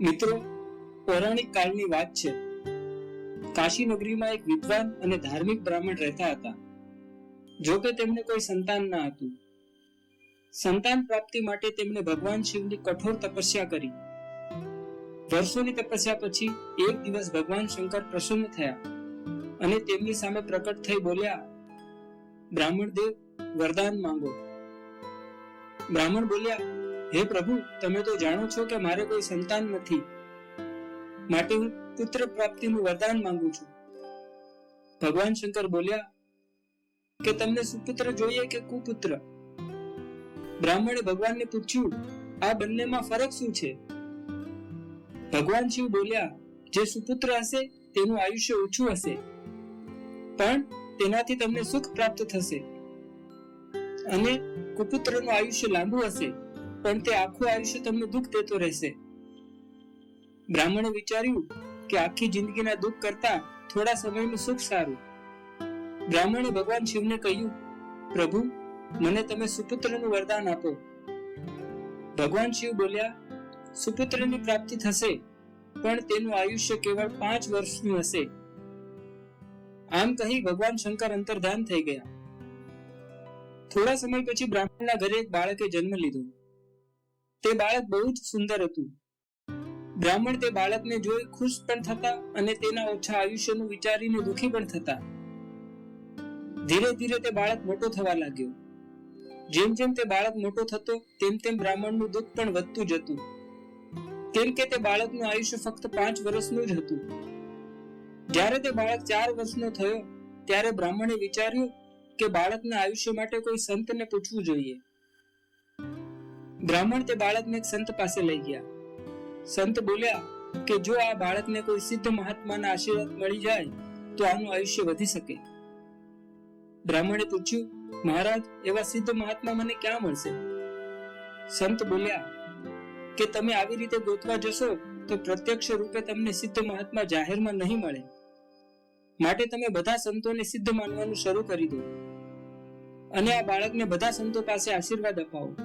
મિત્રો, પૌરાણિક કાળની વાત છે. કાશી નગરીમાં એક વિદ્વાન અને ધાર્મિક બ્રાહ્મણ રહેતા હતા. જો કે તેમને કોઈ સંતાન ન હતું. સંતાન પ્રાપ્તિ માટે તેમણે ભગવાન શિવની કઠોર તપસ્યા કરી. વર્ષોની તપસ્યા પછી એક દિવસ ભગવાન શંકર પ્રસન્ન થયા અને તેમની સામે પ્રકટ થઈ બોલ્યા, બ્રાહ્મણ દેવ, વરદાન માંગો. બ્રાહ્મણ બોલ્યા હે પ્રભુ, તમે તો જાણો છો કે મારે કોઈ સંતાન નથી. માટે હું પુત્ર પ્રાપ્તિનું વરદાન માંગુ છું. ભગવાન શંકર બોલ્યા, કે તમને સુપુત્ર જોઈએ કે કુપુત્ર? બ્રાહ્મણે ભગવાનને પૂછ્યું, આ બંનેમાં ફરક શું છે? ભગવાન શિવ બોલ્યા, જે સુપુત્ર હશે, તેનું આયુષ્ય ઓછું હશે. પણ તેનાથી તમને સુખ પ્રાપ્ત થશે. અને કુપુત્રનું આયુષ્ય લાંબુ હશે. પણ તે આખું આયુષ્ય તમને દુઃખ દેતો રહેશે. બ્રાહ્મણે વિચાર્યું કે આખી જિંદગીના દુઃખ કરતા થોડા સમયનું સુખ સારું. બ્રાહ્મણે ભગવાન શિવને કહ્યું, પ્રભુ, મને તમે સુપુત્રનું વરદાન આપો. ભગવાન શિવ બોલ્યા, સુપુત્રની પ્રાપ્તિ થશે, પણ તેનું આયુષ્ય કેવળ પાંચ વર્ષનું હશે. આમ કહી ભગવાન શંકર અંતર્ધાન થઈ ગયા. થોડા સમય પછી બ્રાહ્મણના ઘરે એક બાળકે જન્મ લીધો. તે બાળક બહુ જ સુંદર હતું. બ્રાહ્મણ તે બાળકને જોઈ ખુશ પણ થતા અને તેના ઓછા આયુષ્યનું વિચારીને દુઃખી પણ થતા. ધીરે ધીરે તે બાળક મોટો થવા લાગ્યો. જેમ જેમ તે બાળક મોટો થતો, તેમ તેમ બ્રાહ્મણનું દુઃખ પણ વધતું જતું. કેમ કે તે બાળકનું આયુષ્ય ફક્ત પાંચ વર્ષનું જ હતું. જ્યારે તે બાળક ચાર વર્ષનો થયો, ત્યારે બ્રાહ્મણે વિચાર્યું કે બાળકના આયુષ્ય માટે કોઈ સંતને પૂછવું જોઈએ. બ્રાહ્મણ તે બાળકને એક સંત પાસે લઈ ગયા. સંત બોલ્યા કે જો આ બાળકને કોઈ સિદ્ધ મહાત્માના આશીર્વાદ મળી જાય, તો આનું આયુષ્ય વધી શકે. બ્રાહ્મણે પૂછ્યું, મહારાજ, એવા સિદ્ધ મહાત્મા મને ક્યાં મળશે? સંત બોલ્યા, કે તમે આવી રીતે ગોતવા જશો, તો પ્રત્યક્ષ રૂપે તમને સિદ્ધ મહાત્મા જાહેરમાં નહીં મળે. માટે તમે બધા સંતોને સિદ્ધ માનવાનું શરૂ કરી દો. અને આ બાળકને બધા સંતો પાસે આશીર્વાદ અપાવો.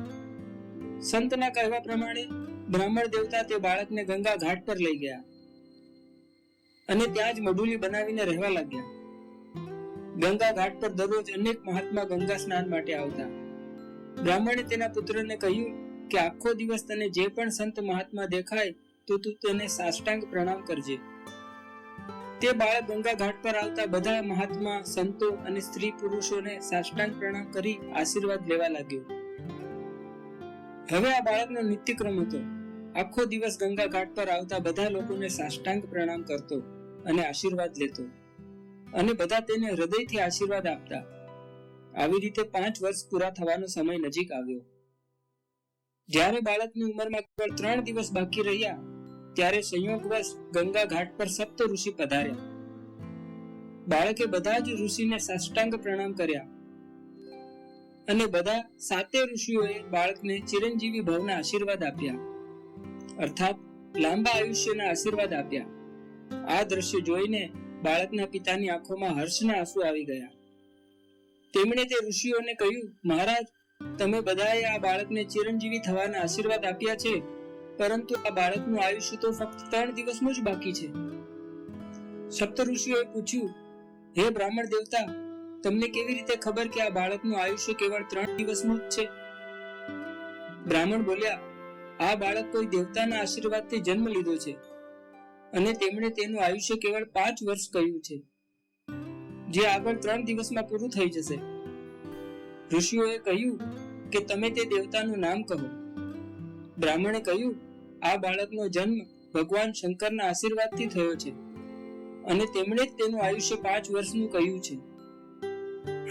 સંતના કહેવા પ્રમાણે બ્રાહ્મણ દેવતા તે બાળકને ગંગા ઘાટ પર લઈ ગયા અને ત્યાં જ મડુલી બનાવીને રહેવા લાગ્યા. ગંગા ઘાટ પર દરરોજ અનેક મહાત્મા ગંગા સ્નાન માટે આવતા. બ્રાહ્મણે તેના પુત્રને કહ્યું કે આખો દિવસ તને જે પણ સંત મહાત્મા દેખાય તો તું તેને સાષ્ટાંગ પ્રણામ કરજે. તે બાળક ગંગા ઘાટ પર આવતા બધા મહાત્મા, સંતો અને સ્ત્રી પુરુષોને સાષ્ટાંગ પ્રણામ કરી આશીર્વાદ લેવા લાગ્યો. હવે આ બાળકનો નિત્યક્રમ હતો. આખો દિવસ ગંગા ઘાટ પર આવતા બધા લોકોને સાષ્ટાંગ પ્રણામ કરતો અને આશીર્વાદ લેતો. અને બધા તેને હૃદયથી આશીર્વાદ આપતા. આવી રીતે પાંચ વર્ષ પૂરા થવાનો સમય નજીક આવ્યો. જ્યારે બાળકની ઉંમરમાં કેવળ ત્રણ દિવસ બાકી રહ્યા, ત્યારે સંયોગવશ ગંગા ઘાટ પર સપ્ત ઋષિ પધાર્યા. બાળકે બધા જ ઋષિને સાષ્ટાંગ પ્રણામ કર્યા. અને બધા સાતે ઋષિઓએ બાળકને ચિરંજીવી ભવના આશીર્વાદ આપ્યા. અર્થાત લાંબા આયુષ્યના આશીર્વાદ આપ્યા. આ દ્રશ્ય જોઈને બાળકના પિતાની આંખોમાં હર્ષના આંસુ આવી ગયા. તેમણે તે ઋષિઓને કહ્યું, મહારાજ, તમે બધાએ આ બાળકને ચિરંજીવી થવાના આશીર્વાદ આપ્યા છે, પરંતુ આ બાળકનું આયુષ્ય તો ફક્ત ત્રણ દિવસનું જ બાકી છે. સપ્ત ઋષિઓએ પૂછ્યું, હે બ્રાહ્મણ દેવતા તમને કેવી રીતે ખબર કે આ બાળકનું આયુષ્ય કેવળ ત્રણ દિવસનું જ છે? બ્રાહ્મણ બોલ્યા, આ બાળક કોઈ દેવતાના આશીર્વાદથી જન્મ લીધો છે અને તેમણે તેનું આયુષ્ય કેવળ પાંચ વર્ષ કહ્યું છે. જે આગળ ત્રણ દિવસમાં પૂરું થઈ જશે. ઋષિઓએ કહ્યું કે, તમે તે દેવતાનું નામ કહો. બ્રાહ્મણે કહ્યું, આ બાળકનો જન્મ ભગવાન શંકરના આશીર્વાદથી થયો છે અને તેમણે જ તેનું આયુષ્ય પાંચ વર્ષનું કહ્યું છે.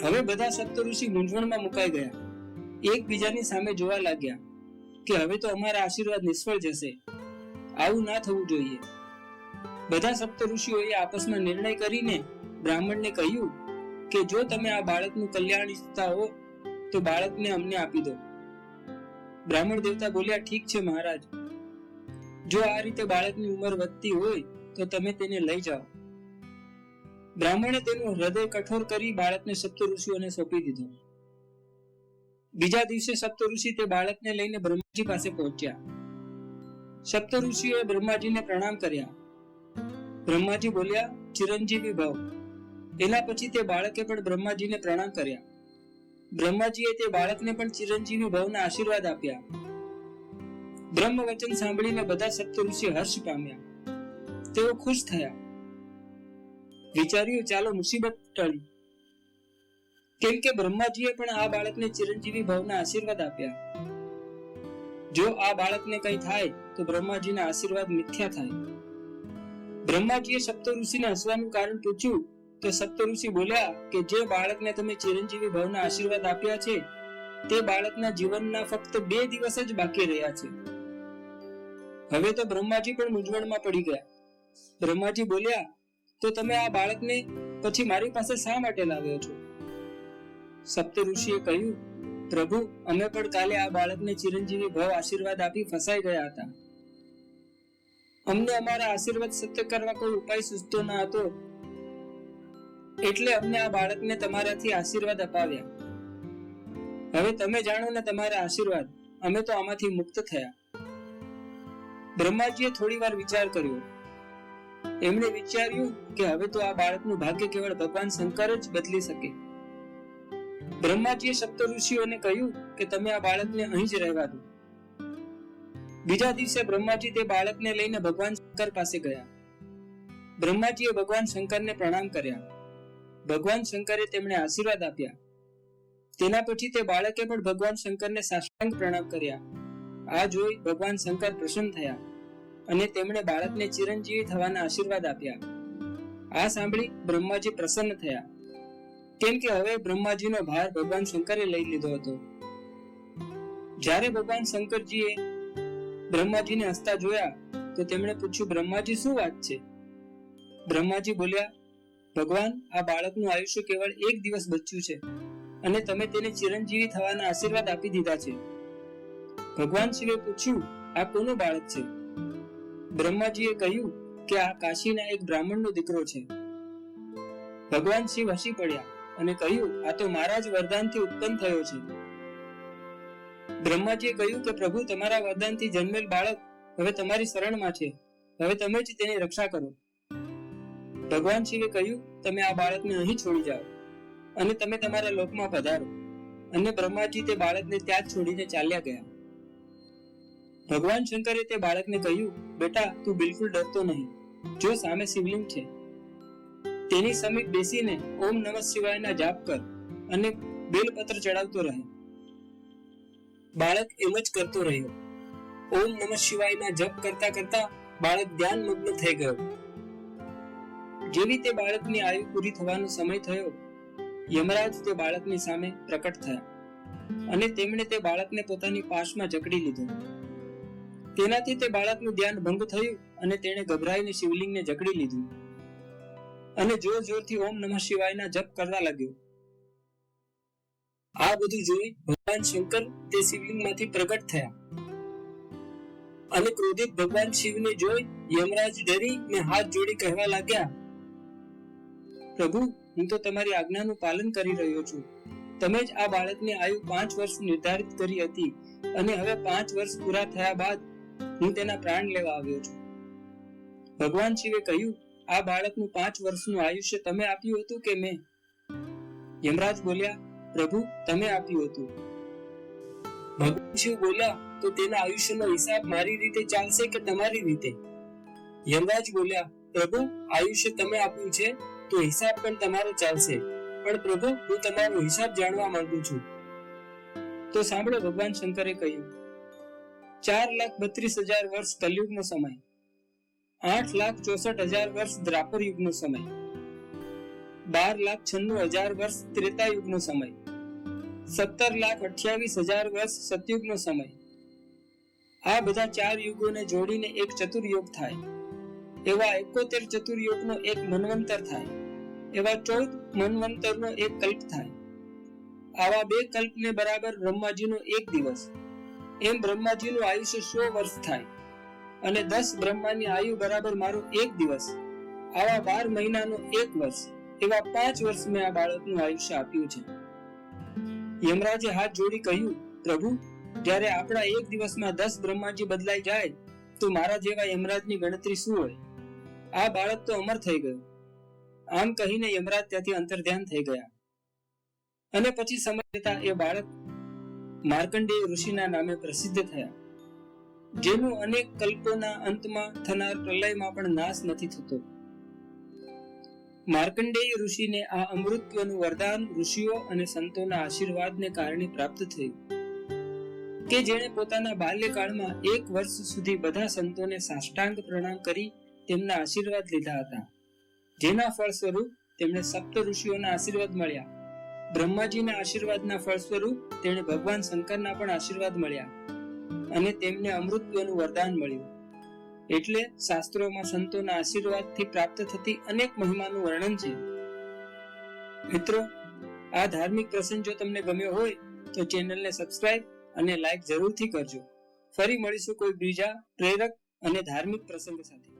હવે બધા સપ્તઋષિ મૂંઝવણમાં મુકાઈ ગયા. એકબીજાની સામે જોવા લાગ્યા કે હવે તો અમારા આશીર્વાદ નિષ્ફળ જશે. આવું ના થવું જોઈએ. બધા સપ્તઋષિઓએ આપસમાં નિર્ણય કરીને બ્રાહ્મણને કહ્યું કે જો તમે આ બાળકનું કલ્યાણ ઈચ્છતા હો, તો બાળકને અમને આપી દો. બ્રાહ્મણ દેવતા બોલ્યા, ઠીક છે મહારાજ. જો આ રીતે બાળકની ઉંમર વધતી હોય, તો તમે તેને લઈ જાઓ. બ્રાહ્મણે તેનું હૃદય કઠોર કરી બાળકને સપ્તઋષિઓને સોંપી દીધો. બીજા દિવસે સપ્તઋષિ તે બાળકને લઈને બ્રહ્માજી પાસે પહોંચ્યા. સપ્ત ઋષિઓએ બ્રહ્માજીને પ્રણામ કર્યા. બ્રહ્માજી બોલ્યા, ચિરંજીવી ભવ. એના પછી તે બાળકે પણ બ્રહ્માજીને પ્રણામ કર્યા. બ્રહ્માજીએ તે બાળકને પણ ચિરંજીવી ભવના આશીર્વાદ આપ્યા. બ્રહ્મ વચન સાંભળીને બધા સપ્ત ઋષિ હર્ષ પામ્યા. તેઓ ખુશ થયા. વિચાર્યું, ચાલો મુસીબત ટળી કેમ કે બ્રહ્માજીએ પણ આ બાળકને ચિરંજીવી ભાવના આશીર્વાદ આપ્યા. જો આ બાળકને કંઈ થાય, તો બ્રહ્માજીના આશીર્વાદ મિથ્યા થાય. બ્રહ્માજીએ સપ્ત ઋષિને હસવાનું કારણ પૂછ્યું, તો સપ્ત ઋષિ બોલ્યા કે જે બાળકને તમે ચિરંજીવી ભવના આશીર્વાદ આપ્યા છે, તે બાળકના જીવનના ફક્ત બે દિવસ જ બાકી રહ્યા છે. હવે તો બ્રહ્માજી પણ મૂંઝવણમાં પડી ગયા. બ્રહ્માજી બોલ્યા તો તમે આ બાળકને પછી મારી પાસે શા માટે લાવ્યો છો? સપ્ત ઋષિએ કહ્યું, પ્રભુ, અમે પણ કાલે આ બાળકને ચિરંજીવી ભવ આશીર્વાદ આપી ફસાઈ ગયા હતા. અમને અમારા આશીર્વાદ સત્ય કરવા કોઈ ઉપાય સૂચતો ન હતો. એટલે અમને આ બાળકને તમારાથી આશીર્વાદ અપાવ્યા. હવે તમે જાણો ને તમારા આશીર્વાદ, અમે તો આમાંથી મુક્ત થયા. બ્રહ્માજીએ થોડી વાર વિચાર કર્યો. એમણે વિચાર્યું કે હવે તો આ બાળકનું ભાગ્ય કેવળ ભગવાન શંકર જ બદલી શકે. બ્રહ્માજીએ સપ્ત ઋષિઓને કહ્યું કે તમે આ બાળકને અહીં જ રહેવા દો. બીજા દિવસે બ્રહ્માજી તે બાળકને લઈને ભગવાન શંકર પાસે ગયા. બ્રહ્માજીએ ભગવાન શંકરને પ્રણામ કર્યા. ભગવાન શંકરે તેમણે આશીર્વાદ આપ્યા. તેના પછી તે બાળકે પણ ભગવાન શંકરને સાષ્ટાંગ પ્રણામ કર્યા. આ જોઈ ભગવાન શંકર પ્રસન્ન થયા. અને તેમણે બાળકને ચિરંજીવી થવાના આશીર્વાદ આપ્યા. આ સાંભળી બ્રહ્માજી પ્રસન્ન થયા. કેમ કે હવે બ્રહ્માજીનો ભાર ભગવાન શંકરે લઈ લીધો હતો. જ્યારે ભગવાન શંકરજીએ બ્રહ્માજીને હસતા જોયા, તો તેમણે પૂછ્યું, બ્રહ્માજી, શું વાત છે? બ્રહ્માજી બોલ્યા, ભગવાન, આ બાળકનું આયુષ્ય કેવળ એક દિવસ બચ્યું છે અને તમે તેને ચિરંજીવી થવાના આશીર્વાદ આપી દીધા છે. ભગવાન શિવે પૂછ્યું, આ કોનું બાળક છે? બ્રહ્માજીએ કહ્યું કે આ કાશીના એક બ્રાહ્મણનો દીકરો છે. ભગવાન શિવ હસી પડ્યા અને કહ્યું, આ તો મારા જ વરદાનથી ઉત્પન્ન થયો છે. બ્રહ્માજીએ કહ્યું કે, પ્રભુ, તમારા વરદાનથી જન્મેલ બાળક હવે તમારી શરણમાં છે. હવે તમે જ તેની રક્ષા કરો. ભગવાન શિવે કહ્યું, તમે આ બાળકને અહીં છોડી જાઓ અને તમે તમારા લોકમાં પધારો. અને બ્રહ્માજી તે બાળકને ત્યાં જ છોડીને ચાલ્યા ગયા. ભગવાન શંકરે તે બાળકને કહ્યું, બેટા, તું બિલકુલ ડરતો નહીં. જો સામે શિવલિંગ છે. તેની સમીપ બેસીને ઓમ નમઃ શિવાયના જાપ કર અને બેલપત્ર ચડાવતો રહે. બાળક એમ જ કરતો રહ્યો. ઓમ નમઃ શિવાયના જપ કરતા કરતા બાળક ધ્યાન મગ્ન થઈ ગયો. જેવી તે બાળકની આયુ પૂરી થવાનો સમય થયો, યમરાજ તે બાળકની સામે પ્રકટ થયા અને તેમણે તે બાળકને પોતાની પાશમાં જકડી લીધું. તેનાથી તે બાળકનું ધ્યાન ભંગ થયું અને તેણે ગભરાઈને શિવલિંગને જકડી લીધું. અને જોર જોરથી ઓમ નમઃ શિવાયના જપ કરવા લાગ્યો. આ બધું જોઈ ભગવાન શંકર તે શિવલિંગમાંથી પ્રગટ થયા. અને ક્રોધિત ભગવાન શિવને જોઈ યમરાજ ડરી ને હાથ જોડી કહેવા લાગ્યા, પ્રભુ, હું તો તમારી આજ્ઞાનું પાલન કરી રહ્યો છું. તમે જ આ બાળકની આયુ પાંચ વર્ષ નિર્ધારિત કરી હતી અને હવે પાંચ વર્ષ પૂરા થયા બાદ હું તેના પ્રાણ લેવા આવ્યો છું. ભગવાન શિવે કહ્યું, આ બાળકનું પાંચ વર્ષનું આયુષ્ય તમે આપ્યું હતું કે મેં? યમરાજ બોલ્યા, પ્રભુ, તમે આપ્યું હતું. ભગવાન શિવ બોલ્યા, તો તેના આયુષ્યનો હિસાબ મારી રીતે ચાલશે કે તમારી રીતે? યમરાજ બોલ્યા, પ્રભુ, આયુષ્ય તમે આપ્યું છે, તો હિસાબ પણ તમારો ચાલશે. પણ પ્રભુ, હું તમારો હિસાબ જાણવા માંગુ છું. તો સાંભળો, ભગવાન શંકરે કહ્યું ચાર લાખ બત્રીસ હજાર વર્ષ કલયુગનો સમય. આઠ લાખ ચોસઠ હજાર વર્ષ દ્રાપર યુગનો સમય. બાર લાખ છન્નું હજાર વર્ષ ત્રેતા યુગનો સમય. સત્તર લાખ અઠ્યાવીસ હજાર વર્ષ સતયુગનો સમય. આ બધા ચાર યુગોને જોડીને એક ચતુર્યુગ થાય. એવા એકોતેર ચતુર્યુગનો એક મનવંતર થાય. એવા ચૌદ મનવંતરનો એક કલ્પ થાય. આવા બે કલ્પને બરાબર બ્રહ્માજીનો એક દિવસ. એમ બ્રહ્માજીનું આયુષ્ય સો વર્ષ થાય અને દસ બ્રહ્માની આયુ બરાબર મારો એક દિવસ, આવા બાર મહિનાનો એક વર્ષ, એવા પાંચ વર્ષ મેં આ બાળકનું આયુષ્ય આપ્યું છે. યમરાજે હાથ જોડી કહ્યું, પ્રભુ, જ્યારે આપણા એક દિવસમાં દસ બ્રહ્માજી બદલાઈ જાય, તો મારા જેવા યમરાજની ગણતરી શું હોય? આ બાળક તો અમર થઈ ગયું. આમ કહીને યમરાજ ત્યાંથી અંતર્ધ્યાન થઈ ગયા. અને પછી સમય જતા એ બાળક માર્કંડેય ઋષિના નામે પ્રસિદ્ધ થયા. જેનું અનેક કલ્પોના અંતમાં થનાર પ્રલયમાં પણ નાશ નથી થતો. માર્કંડેય ઋષિને આ અમૃતત્વનું વરદાન ઋષિઓ અને સંતોના આશીર્વાદને કારણે પ્રાપ્ત થયું. કે જેણે પોતાના બાલ્યકાળમાં એક વર્ષ સુધી બધા સંતોને સાષ્ટાંગ પ્રણામ કરી તેમના આશીર્વાદ લીધા હતા. જેના ફળ સ્વરૂપ તેમણે સપ્ત ઋષિઓના આશીર્વાદ મળ્યા. બ્રહ્માજીના આશીર્વાદના ફળ સ્વરૂપ તેણે ભગવાન શંકરના પણ આશીર્વાદ મળ્યા અને તેમને અમૃતત્વનું વરદાન મળ્યું. એટલે શાસ્ત્રોમાં સંતોના આશીર્વાદથી પ્રાપ્ત થતી અનેક મહિમાનું વર્ણન છે. મિત્રો, આ ધાર્મિક પ્રસંગ જો તમને ગમ્યો હોય, તો ચેનલને સબસ્ક્રાઇબ અને લાઈક જરૂરથી કરજો. ફરી મળીશું કોઈ બીજા પ્રેરક અને ધાર્મિક પ્રસંગ સાથે.